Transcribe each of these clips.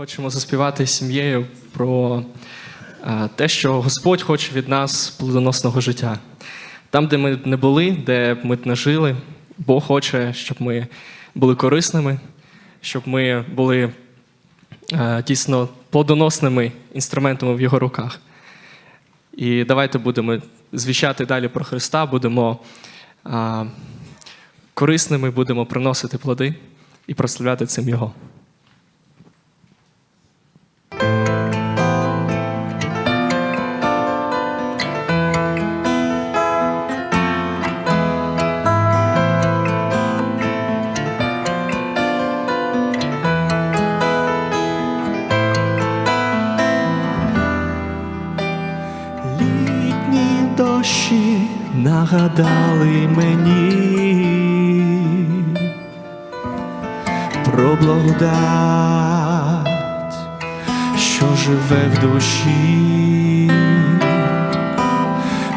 Хочемо заспівати сім'єю про е, те, що Господь хоче від нас плодоносного життя. Там, де ми не були, де ми не жили, Бог хоче, щоб ми були корисними, щоб ми були е, дійсно плодоносними інструментами в його руках. І давайте будемо звіщати далі про Христа, будемо е, корисними, будемо приносити плоди і прославляти цим Його. Нагадали мені про благодать, що живе в душі,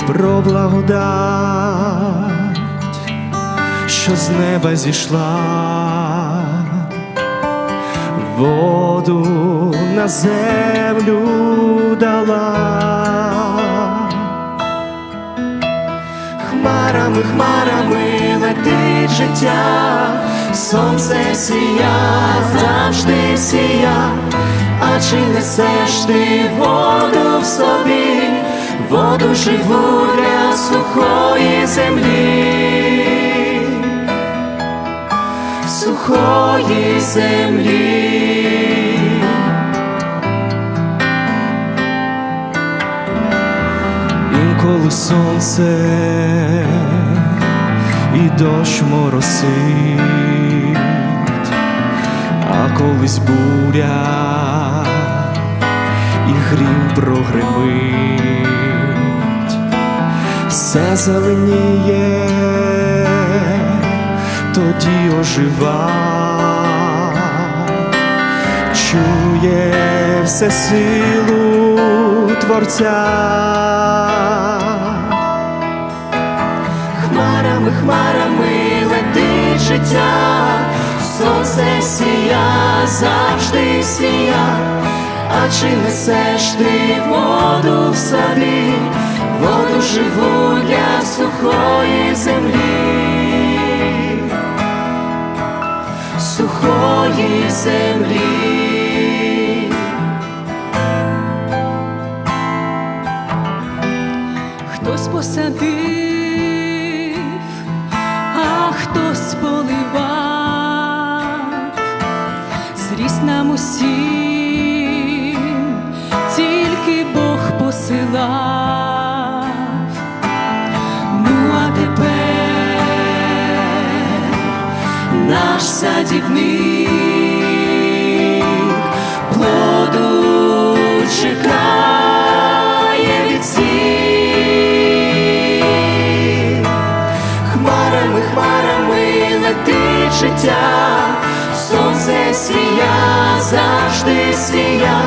про благодать, що з неба зійшла, воду на землю дала. Хмарами, хмарами летить життя, сонце сія, завжди сія, а чи несеш ти воду в собі, воду живу для сухої землі, сухої землі. Інколи сонце і дощ моросить, а колись буря і грім прогримить, все зеленіє, тоді ожива, чує все силу Творця. Життя, сонце сія, завжди сія, а чи несеш ти воду в собі, воду живу для сухої землі, сухої землі. Хтось посадив, зріс нам усім, тільки Бог посилав. Ну а тепер наш садівник плоду чекає від. Хмарами, хмарами летить життя, сонце сія, завжди сія,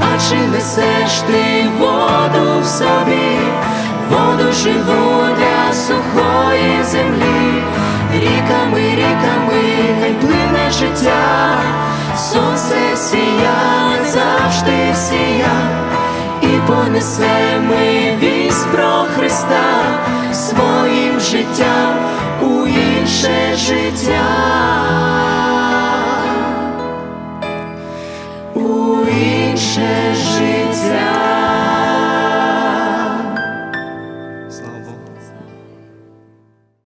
а чи несеш ти воду в собі, воду живу для сухої землі, ріками, ріками, хай плине життя, сонце сія, завжди сія. І понесемо вість про Христа своїм життям shine.